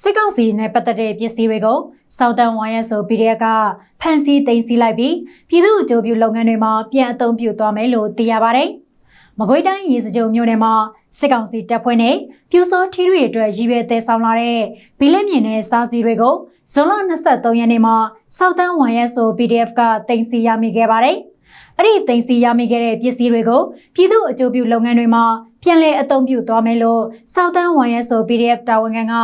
စစ်ကောင်စီနဲ့ပတ်သက်တဲ့ပစ္စည်းတွေကို Southern YSO PDF ကဖမ်းဆီးသိမ်းဆည်းလိုက်ပြီးပြည်သူ့အကျိုးပြုလုပ်ငန်းတွေမှာပြန်အသုံးပြုသွားမယ်လို့သိရပါတယ်။မကွေးတိုင်းရေစကြိုမြို့နယ်မှာစစ်ကောင်စီတပ်ဖွဲ့နဲ့ပြူစောထီးတွေအတွက်ရည်ရွယ်သေးဆောင်လာတဲ့ဘီလက်မြင်တဲ့စားစီတွေကိုဇွန်လ23ရက်နေ့မှာ Southern YSO PDF ကသိမ်းဆည်းရမိခဲ့ပါတယ်။ အဲ့ဒီသိမ်းဆည်းရမိခဲ့တဲ့ပစ္စည်းတွေကိုပြည်သူ့အကျိုးပြုလုပ်ငန်းတွေမှာပြန်လည်အသုံးပြုသွားမယ်လို့ Southern YSO PDF တာဝန်ခံက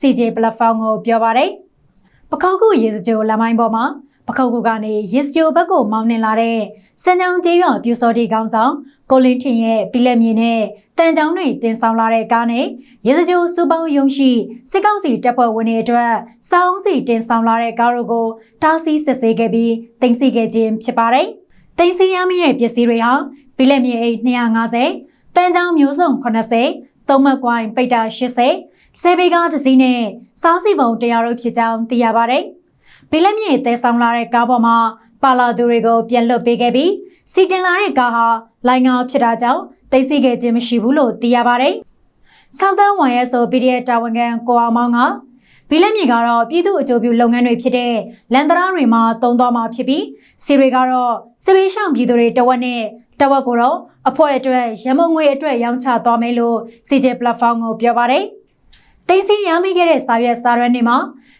CJ platform ကိုပြောပါတယ်။ပခောက်ကူရေစကြိုလမ်းမိုင်းပေါ်မှာပခောက်ကူကနေရေစကြိုဘက်ကိုမောင်းနှင်လာတဲ့စံကြောင်ကျေးရွာပြူစောတီကောင်းဆောင်ကိုလင်းထင်ရဲ့ပြီးလက်မြင်နဲ့တန်ချောင်းတွေတင်ဆောင်လာတဲ့ကားနဲ့ရေစကြိုစူပေါင်းယုံရှိစစ်ကောင်စီတပ်ဖွဲ့ဝင်တွေအတွက်စောင်းစီတင်ဆောင်လာတဲ့ကားတို့ကိုတားဆီးစစ်ဆေးခဲ့ပြီးတင်စီခဲ့ခြင်းဖြစ်ပါတယ်။ တင်စီရမိတဲ့ပစ္စည်းတွေဟာပြီးလက်မြင်အိတ်250တန်ချောင်းမျိုးစုံ80သုံးမက်ကွိုင်းပိတ်တာ80ဆယ်ဘေကားတစ်စီးနဲ့စားစီပုံတရားတို့ဖြစ်ကြောင်းသိရပါတယ်။ဘီလက်မြေတဲဆောင်လာတဲ့ကားပေါ်မှာပါလာသူတွေကိုပြန်လွတ်ပေးခဲ့ပြီးစီတင်လာတဲ့ကားဟာလိုင်းငါဖြစ်တာကြောင့်သိသိခဲ့ခြင်းမရှိဘူးလို့သိရပါတယ်။ဆောက်တန်းဝိုင်ရဲဆို PDF တာဝန်ခံကိုအောင်မောင်က ဘီလက်မြေကတော့ပြည်သူ့အကျိုးပြုလုပ်ငန်းတွေဖြစ်တဲ့လန်တရာတွေမှာတုံးသွားမှာဖြစ်ပြီးစီတွေကတော့စစ်ဘေးရှောင်ပြည်သူတွေတဝက်နဲ့တဝက်ကိုတော့အဖွဲ့အတွက်ရမုံငွေအတွက်ရောင်းချသွားမယ်လို့ CJ platform ကိုပြောပါတယ်။တိတ်စီရမိခဲ့တဲ့စာရွက်စာရွက်တွေမှာ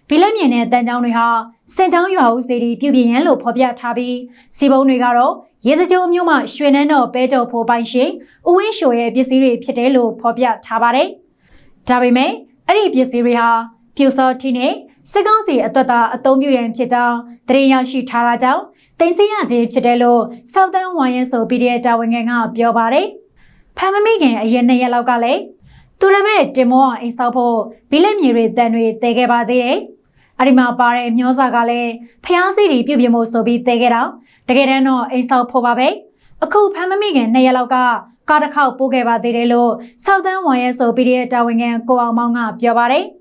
ဘီလက်မြင်တဲ့တန်ချောင်းတွေဟာစင်ချောင်းရွာဦးစီတီပြုပြင်ရန်လို့ဖော်ပြထားပြီးစီပုံတွေကတော့ရေစကြိုမျိုးမှရွှေနန်းတော်ပဲကြော်ဖိုးပိုင်ရှင်ဦးဝင်းရှိုရဲ့ပစ္စည်းတွေဖြစ်တယ်လို့ဖော်ပြထားပါတယ်။ဒါပေမဲ့အဲ့ဒီပစ္စည်းတွေဟာ ပြူစောထီနဲ့စစ်ကောင်စီအသွက်သားအုံပြုရန်ဖြစ်ကြောင်းတရင်ရရှိထားတာကြောင့်တင်စီရခြင်းဖြစ်တယ်လို့ Southern Wine ဆို PDF တာဝန်ခံကပြောပါတယ်။ဖမ်းမမိခင်အရင်နှစ်ရက်လောက်ကလည်းသူရမဲ့တင်မောအောင်အိမ်ဆောက်ဖို့ဘီလက်မြေတွေတန်တွေတဲခဲ့ပါသေးတယ်။အဲ့ဒီမှာပါတဲ့မျောစာကလည်းဖျားစီတွေပြုတ်ပြမို့ဆိုပြီးတဲခဲ့တာတကယ်တမ်းတော့အိမ်ဆောက်ဖို့ပါပဲအခုဖမ်းမမိခင်နှစ်ရက်လောက်ကကားတစ်ခေါက်ပို့ခဲ့ပါသေးတယ်လို့ Southern Wine ဆို PDF တာဝန်ခံကိုအောင်မောင်ကပြောပါတယ်။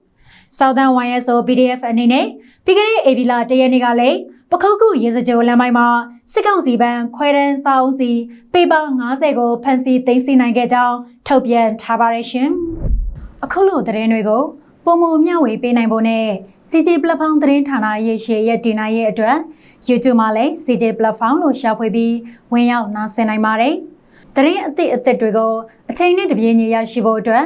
Southern Wine ဆို PDF အနေနဲ့ပြီးခဲ့တဲ့ဧပြီလတရက်နေ့ကလည်းပခုတ်ကူရေစကြိုလမ်းမိုင်းမှာစစ်ကောင်စီဘန်းခွဲတန်းစာအုပ်စီပေပါ90ကိုဖမ်းဆီးသိမ်းဆည်းနိုင်ခဲ့ကြောင်းထုတ်ပြန်ထားပါတယ်ရှင်။အခုလိုသတင်းတွေကိုပုံမမျှဝေပေးနိုင်ဖို့နဲ့ CJ Platform သတင်းဌာနရေရှည်ရဲ့တင်နိုင်ရဲ့အတွက် YouTube မှာလည်း CJ Platform လို့ရှာဖွေပြီးဝင်ရောက်နားဆင်နိုင်ပါတယ်။သတင်းအသစ်အသစ်တွေကိုအချိန်နဲ့တပြေးညီရရှိဖို့အတွက်